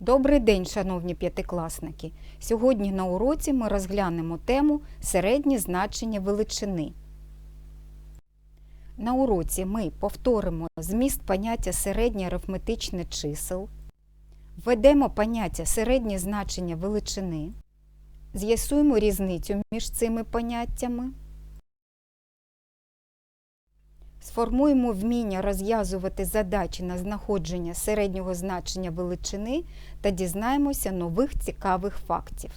Добрий день, шановні п'ятикласники! Сьогодні на уроці ми розглянемо тему середнє значення величини. На уроці ми повторимо зміст поняття середнє арифметичне чисел, введемо поняття середнє значення величини, з'ясуємо різницю між цими поняттями, сформуємо вміння розв'язувати задачі на знаходження середнього значення величини та дізнаємося нових цікавих фактів.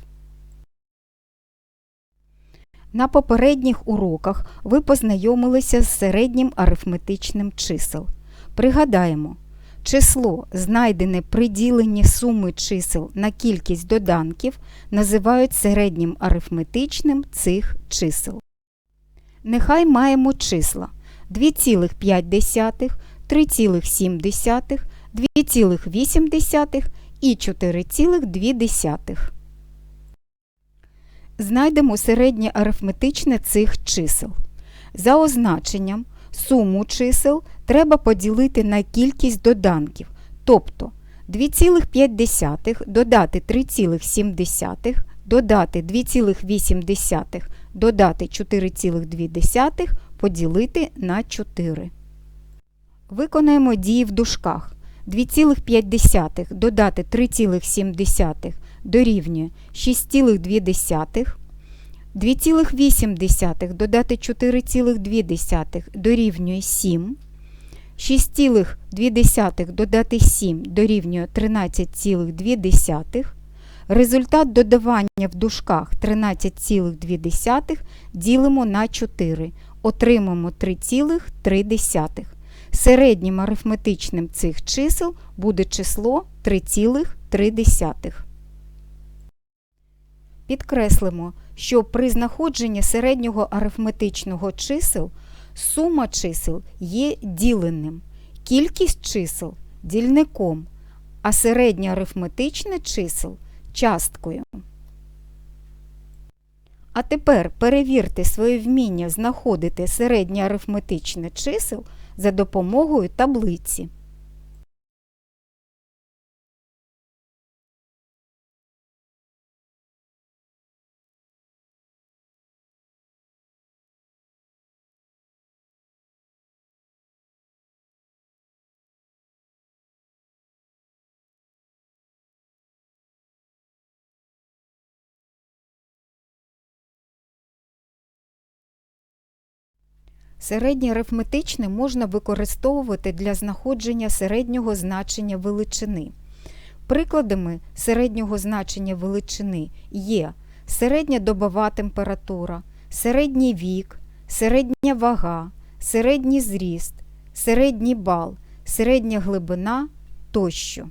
На попередніх уроках ви познайомилися з середнім арифметичним чисел. Пригадаємо, число, знайдене при діленні суми чисел на кількість доданків, називають середнім арифметичним цих чисел. Нехай маємо числа 2,5, 3,7, 2,8 і 4,2. Знайдемо середнє арифметичне цих чисел. За означенням суму чисел треба поділити на кількість доданків, тобто 2,5 додати 3,7, додати 2,8, додати 4,2 поділити на 4. Виконаємо дії в дужках. 2,5 додати 3,7 дорівнює 6,2, 2,8 додати 4,2 дорівнює 7, 6,2 додати 7 дорівнює 13,2. Результат додавання в дужках 13,2 ділимо на 4, отримаємо 3,3. Середнім арифметичним цих чисел буде число 3,3. Підкреслимо, що при знаходженні середнього арифметичного чисел сума чисел є діленим, кількість чисел дільником, а середнє арифметичне чисел часткою. А тепер перевірте своє вміння знаходити середнє арифметичне чисел за допомогою таблиці. Середнє арифметичне можна використовувати для знаходження середнього значення величини. Прикладами середнього значення величини є середня добова температура, середній вік, середня вага, середній зріст, середній бал, середня глибина тощо.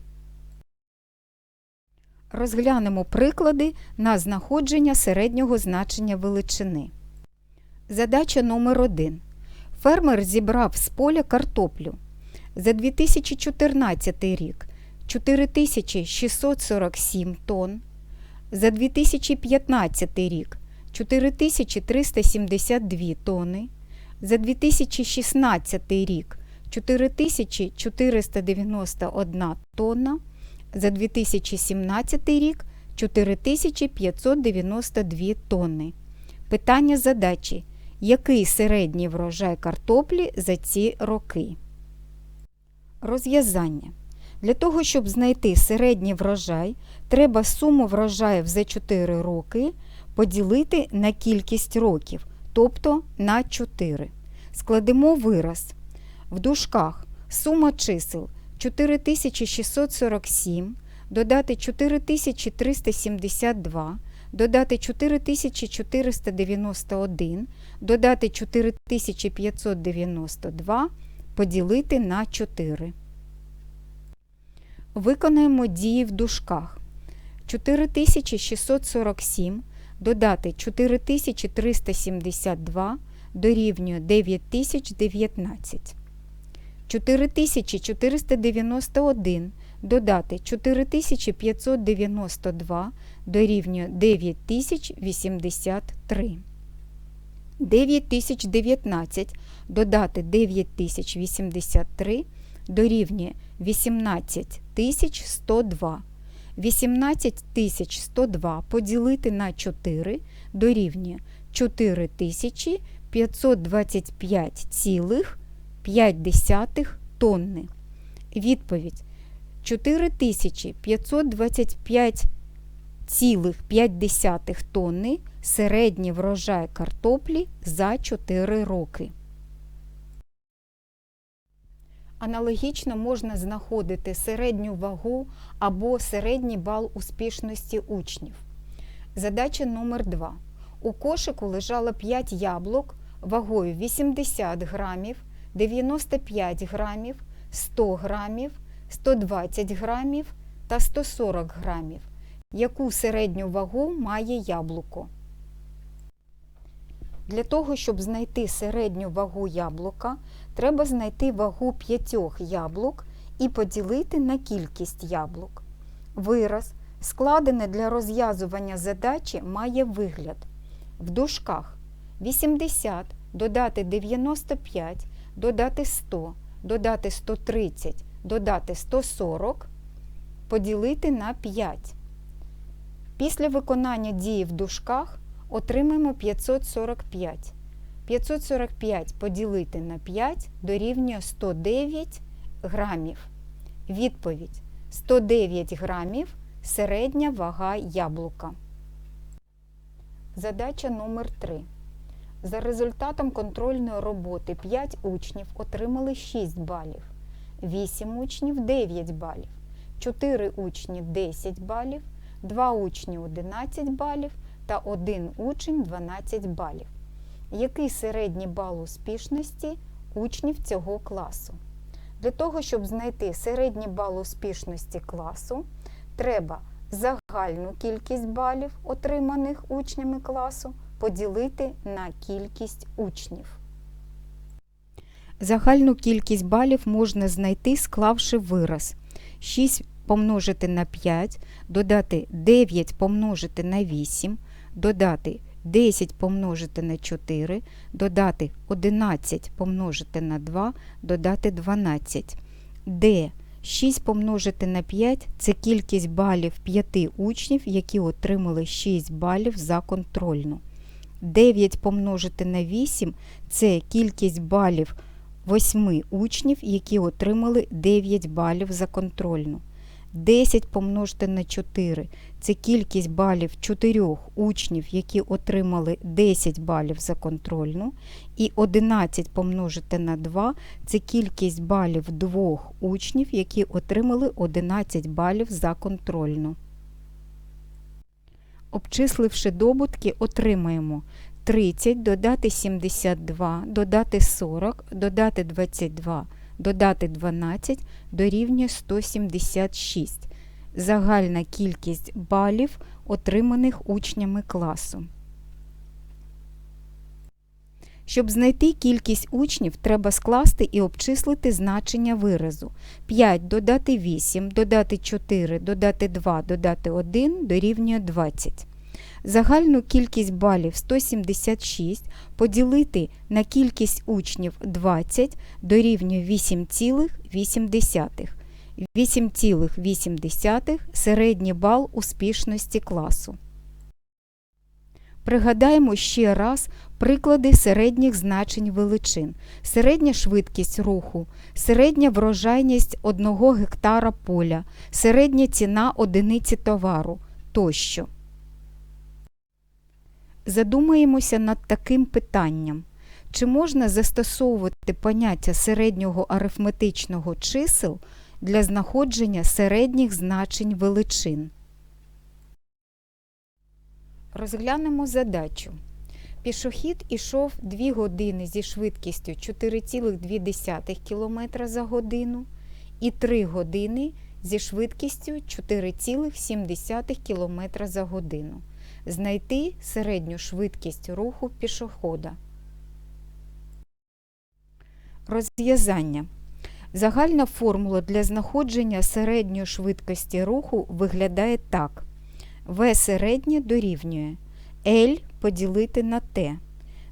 Розглянемо приклади на знаходження середнього значення величини. Задача номер 1 Фермер зібрав з поля картоплю. За 2014 рік 4647 тонн, за 2015 рік 4372 тонни, за 2016 рік 4491 тонна, за 2017 рік 4592 тонни. Питання задачі який середній врожай картоплі за ці роки. Розв'язання. Для того, щоб знайти середній врожай, треба суму врожаїв за 4 роки поділити на кількість років, тобто на 4. Складемо вираз. В дужках сума чисел 4647, додати 4372, додати 4491, додати 4592, поділити на 4. Виконаємо дії в дужках. 4647 додати 4372 дорівнює 9019. 4491 додати 4592 дорівнює 9083. 9019 додати 9083 дорівнює 18102. 18102 поділити на 4 дорівнює 4525,5 тонни. Відповідь 4525,5 тонни середній врожай картоплі за 4 роки. Аналогічно можна знаходити середню вагу або середній бал успішності учнів. Задача номер 2. У кошику лежало 5 яблук вагою 80 грамів, 95 грамів, 100 грамів, 120 грамів та 140 грамів. Яку середню вагу має яблуко? Для того, щоб знайти середню вагу яблука, треба знайти вагу п'ятьох яблук і поділити на кількість яблук. Вираз, складений для розв'язування задачі, має вигляд. В дужках 80 додати 95, додати 100, додати 130, додати 140, поділити на 5. Після виконання дії в дужках отримаємо 545. 545 поділити на 5 дорівнює 109 грамів. Відповідь 109 грамів середня вага яблука. Задача номер 3. За результатом контрольної роботи 5 учнів отримали 6 балів, 8 учнів 9 балів, 4 учні 10 балів, 2 учні 11 балів та 1 учень 12 балів. Який середній бал успішності учнів цього класу? Для того, щоб знайти середній бал успішності класу, треба загальну кількість балів, отриманих учнями класу, поділити на кількість учнів. Загальну кількість балів можна знайти, склавши вираз 6 помножити на 5, додати 9 помножити на 8, додати 10 помножити на 4, додати 11 помножити на 2, додати 12. Де 6 помножити на 5 це кількість балів 5 учнів, які отримали 6 балів за контрольну. 9 помножити на 8 це кількість балів 8 учнів, які отримали 9 балів за контрольну. 10 помножити на 4 це кількість балів 4 учнів, які отримали 10 балів за контрольну. І 11 помножити на 2 це кількість балів 2 учнів, які отримали 11 балів за контрольну. Обчисливши добутки, отримаємо 30 додати 72, додати 40, додати 22 додати 12 дорівнює 176. Загальна кількість балів, отриманих учнями класу. Щоб знайти кількість учнів, треба скласти і обчислити значення виразу. 5 додати 8, додати 4, додати 2, додати 1 дорівнює 20. Загальну кількість балів 176 поділити на кількість учнів 20 дорівнює 8,8. 8,8 середній бал успішності класу. Пригадаємо ще раз приклади середніх значень величин, середня швидкість руху, середня врожайність 1 гектара поля, середня ціна одиниці товару тощо. Задумаємося над таким питанням. Чи можна застосовувати поняття середнього арифметичного чисел для знаходження середніх значень величин? Розглянемо задачу. Пішохід ішов 2 години зі швидкістю 4,2 км за годину і 3 години зі швидкістю 4,7 км за годину. Знайти середню швидкість руху пішохода. Розв'язання. Загальна формула для знаходження середньої швидкості руху виглядає так. В середнє дорівнює L поділити на T,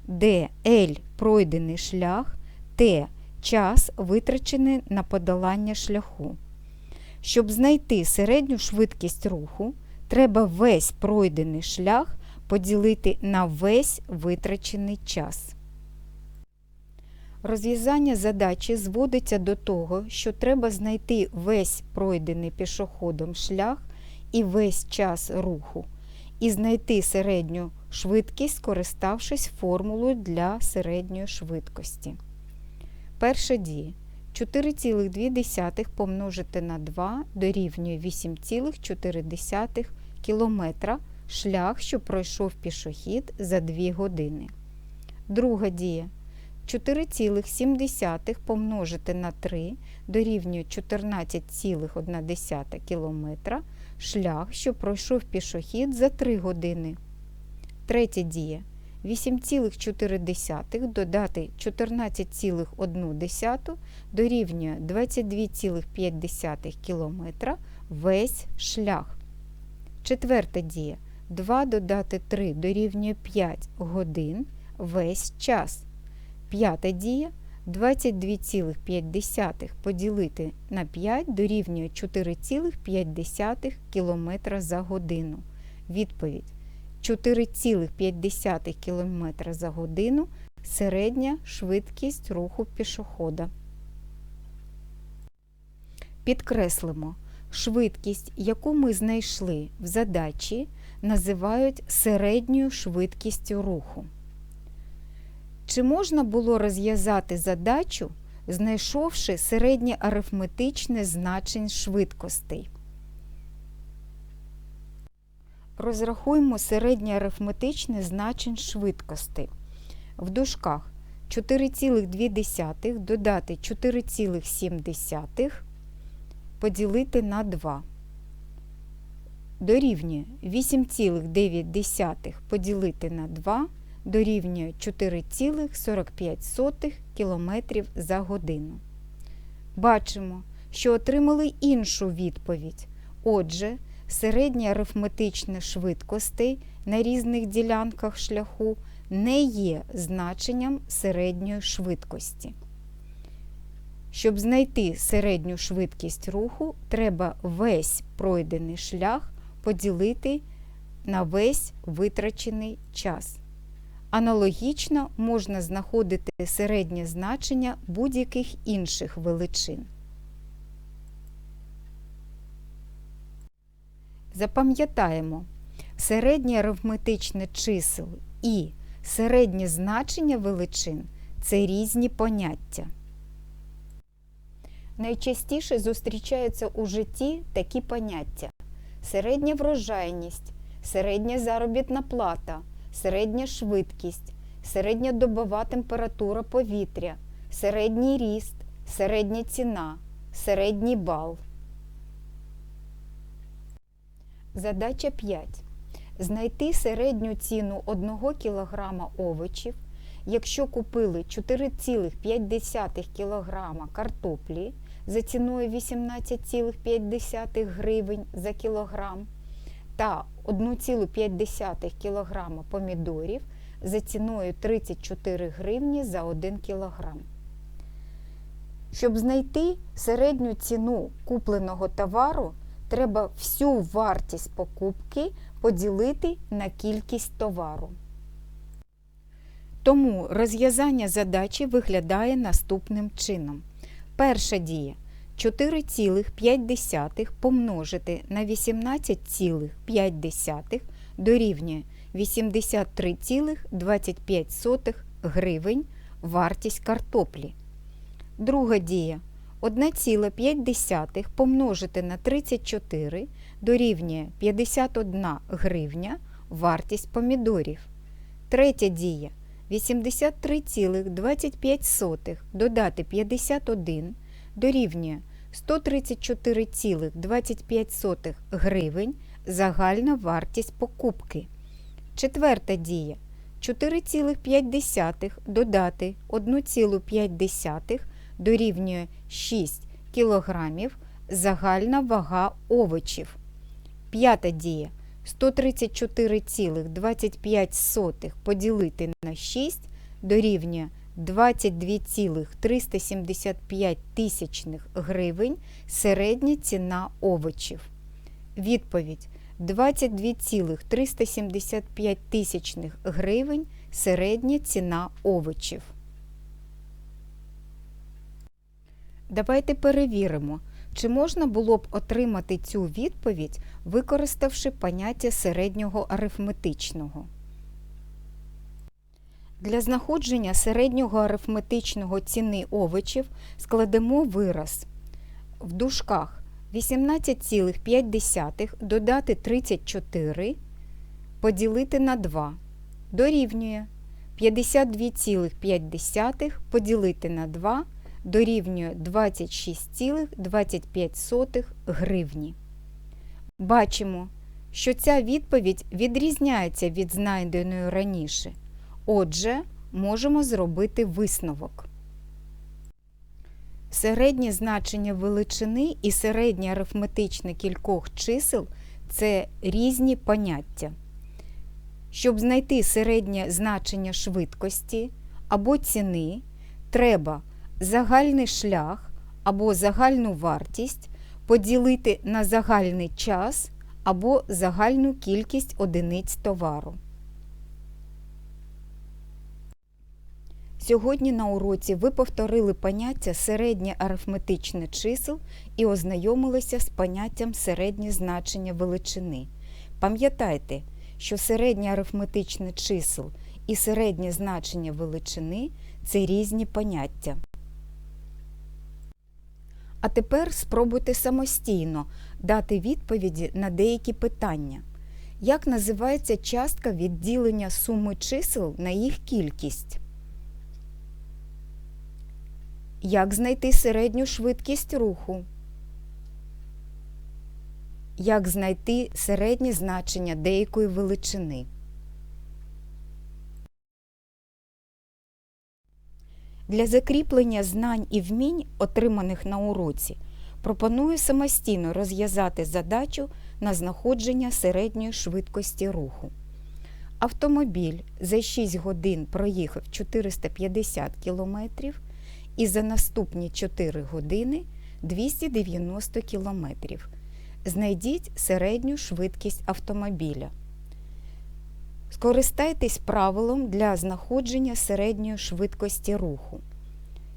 де L пройдений шлях, T час витрачений на подолання шляху. Щоб знайти середню швидкість руху, треба весь пройдений шлях поділити на весь витрачений час. Розв'язання задачі зводиться до того, що треба знайти весь пройдений пішоходом шлях і весь час руху, і знайти середню швидкість, скориставшись формулою для середньої швидкості. Перша дія. 4,2 помножити на 2 дорівнює 8,4 км шлях, що пройшов пішохід за 2 години. Друга дія. 4,7 помножити на 3 дорівнює 14,1 км шлях, що пройшов пішохід за 3 години. Третя дія. 8,4 додати 14,1 дорівнює 22,5 км весь шлях. Четверта дія. 2 додати 3 дорівнює 5 годин весь час. П'ята дія 22,5 поділити на 5 дорівнює 4,5 км за годину. Відповідь 4,5 км за годину середня швидкість руху пішохода. Підкреслимо, швидкість, яку ми знайшли в задачі, називають середньою швидкістю руху. Чи можна було розв'язати задачу, знайшовши середнє арифметичне значень швидкостей? Розрахуємо середнє арифметичне значень швидкостей. В дужках 4,2 додати 4,7 поділити на 2. Дорівнює 8,9 поділити на 2 дорівнює 4,45 км за годину. Бачимо, що отримали іншу відповідь. Отже, середня арифметична швидкостей на різних ділянках шляху не є значенням середньої швидкості. Щоб знайти середню швидкість руху, треба весь пройдений шлях поділити на весь витрачений час. Аналогічно можна знаходити середнє значення будь-яких інших величин. Запам'ятаємо, середнє арифметичне чисел і середнє значення величин це різні поняття. Найчастіше зустрічаються у житті такі поняття: середня врожайність, середня заробітна плата, середня швидкість, середня добова температура повітря, середній ріст, середня ціна, середній бал. Задача 5. Знайти середню ціну 1 кг овочів, якщо купили 4,5 кг картоплі за ціною 18,5 гривень за кілограм та 1,5 кг помідорів за ціною 34 гривні за 1 кг. Щоб знайти середню ціну купленого товару, треба всю вартість покупки поділити на кількість товару. Тому розв'язання задачі виглядає наступним чином. Перша дія 4,5 помножити на 18,5 дорівнює 83,25 гривень вартість картоплі. Друга дія 1,5 помножити на 34 дорівнює 51 гривня вартість помідорів. Третя дія 83,25 додати 51 дорівнює 134,25 гривень загальна вартість покупки. Четверта дія 4,5 додати 1,5 дорівнює 6 кг загальна вага овочів. П'ята дія 134,25 поділити на 6 дорівнює 22,375 тисячних гривень середня ціна овочів. Відповідь 22,375 тисячних гривень середня ціна овочів. Давайте перевіримо, чи можна було б отримати цю відповідь, використавши поняття середнього арифметичного. Для знаходження середнього арифметичного ціни овочів складемо вираз в дужках 18,5 додати 34 поділити на 2 дорівнює 52,5 поділити на 2 дорівнює 26,25 гривні. Бачимо, що ця відповідь відрізняється від знайденої раніше. Отже, можемо зробити висновок. Середнє значення величини і середнє арифметичне кількох чисел це різні поняття. Щоб знайти середнє значення швидкості або ціни, треба загальний шлях або загальну вартість поділити на загальний час або загальну кількість одиниць товару. Сьогодні на уроці ви повторили поняття середнє арифметичне чисел і ознайомилися з поняттям середнє значення величини. Пам'ятайте, що середнє арифметичне чисел і середнє значення величини це різні поняття. А тепер спробуйте самостійно дати відповіді на деякі питання. Як називається частка відділення суми чисел на їх кількість? Як знайти середню швидкість руху? Як знайти середнє значення деякої величини? Для закріплення знань і вмінь, отриманих на уроці, пропоную самостійно розв'язати задачу на знаходження середньої швидкості руху. Автомобіль за 6 годин проїхав 450 км і за наступні 4 години 290 км. Знайдіть середню швидкість автомобіля. Скористайтесь правилом для знаходження середньої швидкості руху.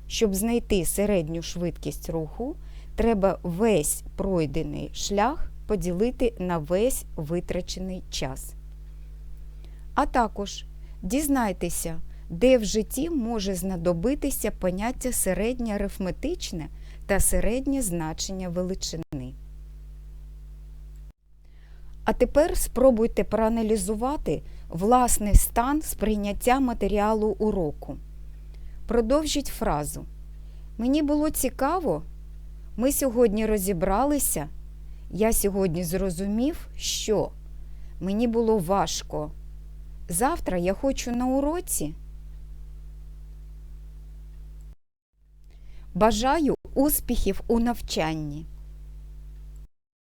Щоб знайти середню швидкість руху, треба весь пройдений шлях поділити на весь витрачений час. А також дізнайтеся, де в житті може знадобитися поняття середнє арифметичне та середнє значення величини. А тепер спробуйте проаналізувати власний стан сприйняття матеріалу уроку. Продовжіть фразу. Мені було цікаво, ми сьогодні розібралися. Я сьогодні зрозумів, що мені було важко. Завтра я хочу на уроці. Бажаю успіхів у навчанні.